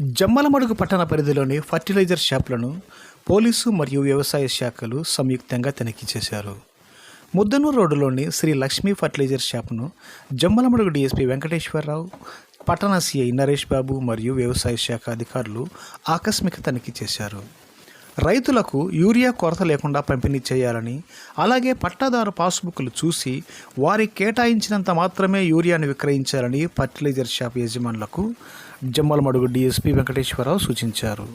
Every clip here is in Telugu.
జమ్మలమడుగు పట్టణ పరిధిలోని ఫర్టిలైజర్ షాపులను పోలీసు మరియు వ్యవసాయ శాఖలు సంయుక్తంగా తనిఖీ చేశారు. ముద్దనూరు రోడ్డులోని శ్రీ లక్ష్మీ ఫర్టిలైజర్ షాపును జమ్మలమడుగు డీఎస్పీ వెంకటేశ్వరరావు పట్టణ సిఐ నరేష్ బాబు మరియు వ్యవసాయ శాఖ అధికారులు ఆకస్మిక తనిఖీ చేశారు. రైతులకు యూరియా కొరత లేకుండా పంపిణీ చేయాలని అలాగే పట్టాదారు పాస్బుక్లు చూసి వారికి కేటాయించినంత మాత్రమే యూరియాను విక్రయించాలని ఫర్టిలైజర్ షాప్ యజమానులకు జమ్మలమడుగు డీఎస్పీ వెంకటేశ్వరరావు సూచించారు.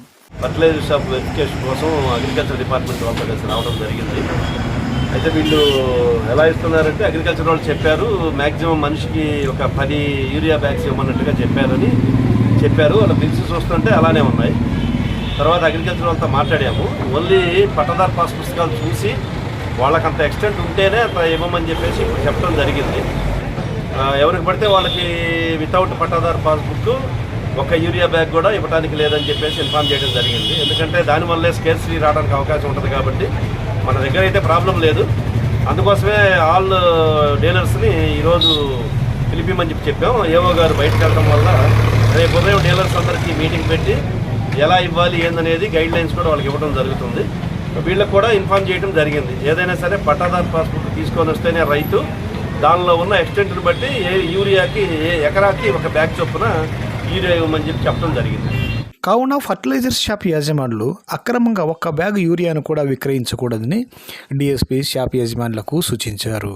ఫర్టిలైజర్ షాప్ వెరిఫికేషన్ కోసం అగ్రికల్చర్ డిపార్ట్మెంట్ వాళ్ళు రావడం జరిగింది. అయితే వీళ్ళు ఎలా ఇస్తున్నారంటే అగ్రికల్చర్ వాళ్ళు చెప్పారు మ్యాక్సిమం మనిషికి ఒక పది యూరియా బ్యాగ్స్ ఇవ్వమన్నట్టుగా చెప్పారని చెప్పారు. వాళ్ళ బిల్స్ చూస్తుంటే అలానే ఉన్నాయి. తర్వాత అగ్రికల్చర్ వాళ్ళతో మాట్లాడాము. ఓన్లీ పట్టదారు పాస్ పుస్తకాలు చూసి వాళ్ళకి అంత ఎక్స్టెంట్ ఉంటేనే అంత ఇవ్వమని చెప్పేసి ఇప్పుడు చెప్పడం జరిగింది. ఎవరికి పడితే వాళ్ళకి వితౌట్ పట్టాదారు పాస్బుక్ ఒక యూరియా బ్యాగ్ కూడా ఇవ్వడానికి లేదని చెప్పేసి ఇన్ఫామ్ చేయడం జరిగింది. ఎందుకంటే దానివల్లే స్కేర్సిటీ రావడానికి అవకాశం ఉంటుంది కాబట్టి మన దగ్గర అయితే ప్రాబ్లం లేదు. అందుకోసమే ఆల్ డీలర్స్ని ఈరోజు పిలిపిమని చెప్పి చెప్పాం. ఏవో గారు బయటకు వెళ్ళడం వల్ల రేపు ఉదయం డీలర్స్ అందరికీ మీటింగ్ పెట్టి ఎలా ఇవ్వాలి ఏందనేది గైడ్ లైన్స్ కూడా వాళ్ళకి ఇవ్వడం జరుగుతుంది. వీళ్ళకి కూడా ఇన్ఫార్మ్ చేయడం జరిగింది. ఏదైనా సరే పట్టాదారు పాస్బుక్ తీసుకొని వస్తేనే రైతు దానిలో ఉన్న ఎక్స్టెంట్ని బట్టి ఏ యూరియాకి ఏ ఎకరాకి ఒక బ్యాగ్ చొప్పున యూరియా ఇవ్వమని చెప్పి చెప్పడం జరిగింది. కావున ఫర్టిలైజర్ షాప్ యాజమానులు అక్రమంగా ఒక్క బ్యాగ్ యూరియాను కూడా విక్రయించకూడదని డీఎస్పీ షాప్ యజమానులకు సూచించారు.